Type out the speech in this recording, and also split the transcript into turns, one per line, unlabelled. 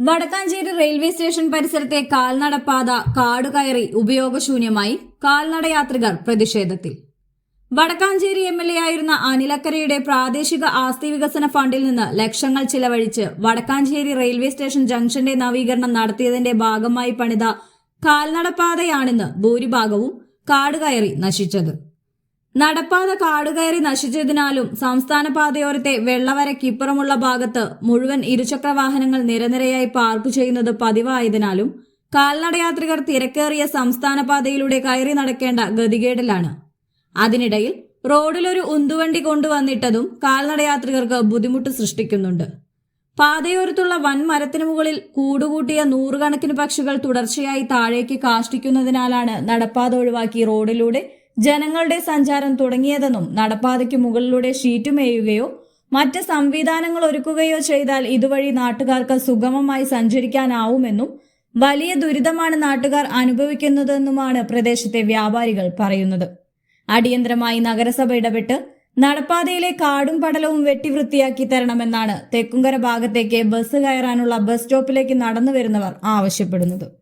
Vadakkanchery railway station പരിസരത്തെ കാൽനടപ്പാത കാടുകയറി ഉപയോഗശൂന്യമായി കാൽനടയാത്രികർ പ്രതിഷേധത്തിൽ. Vadakkanchery M L A ആയിരുന്ന അനിലക്കരയുടെ പ്രാദേശിക ആസ്തി വികസന ഫണ്ടിൽ നിന്ന് ലക്ഷങ്ങൾ ചിലവഴിച്ച് വടക്കാഞ്ചേരി റെയിൽവേ സ്റ്റേഷൻ ജംഗ്ഷന്റെ നവീകരണം നടത്തിയതിന്റെ ഭാഗമായി പണിത കാൽനടപ്പാതയാണെന്ന് ഭൂരിഭാഗവും കാടുകയറി നശിച്ചത്. നടപ്പാത കാടുകയറി നശിച്ചതിനാലും സംസ്ഥാന പാതയോരത്തെ വെള്ളവരക്കിപ്പുറമുള്ള ഭാഗത്ത് മുഴുവൻ ഇരുചക്ര വാഹനങ്ങൾ നിരനിരയായി പാർക്ക് ചെയ്യുന്നത് പതിവായതിനാലും കാൽനടയാത്രികർ തിരക്കേറിയ സംസ്ഥാന പാതയിലൂടെ കയറി നടക്കേണ്ട ഗതികേടിലാണ്. അതിനിടയിൽ റോഡിലൊരു ഉന്തുവണ്ടി കൊണ്ടുവന്നിട്ടതും കാൽനടയാത്രികർക്ക് ബുദ്ധിമുട്ട് സൃഷ്ടിക്കുന്നുണ്ട്. പാതയോരത്തുള്ള വൻ മരത്തിനു മുകളിൽ കൂടുകൂട്ടിയ നൂറുകണക്കിന് പക്ഷികൾ തുടർച്ചയായി താഴേക്ക് കാഷ്ടിക്കുന്നതിനാലാണ് നടപ്പാത ഒഴിവാക്കി റോഡിലൂടെ ജനങ്ങളുടെ സഞ്ചാരം തുടങ്ങിയതെന്നും നടപ്പാതയ്ക്ക് മുകളിലൂടെ ഷീറ്റ് മേയുകയോ മറ്റ് സംവിധാനങ്ങൾ ഒരുക്കുകയോ ചെയ്താൽ ഇതുവഴി നാട്ടുകാർക്ക് സുഗമമായി സഞ്ചരിക്കാനാവുമെന്നും വലിയ ദുരിതമാണ് നാട്ടുകാർ അനുഭവിക്കുന്നതെന്നുമാണ് പ്രദേശത്തെ വ്യാപാരികൾ പറയുന്നത്. അടിയന്തരമായി നഗരസഭ ഇടപെട്ട് നടപ്പാതയിലെ കാടും പടലവും വെട്ടിവൃത്തിയാക്കി തരണമെന്നാണ് തെക്കുംകര ഭാഗത്തേക്ക് ബസ് കയറാനുള്ള ബസ് സ്റ്റോപ്പിലേക്ക് നടന്നു വരുന്നവർ ആവശ്യപ്പെടുന്നത്.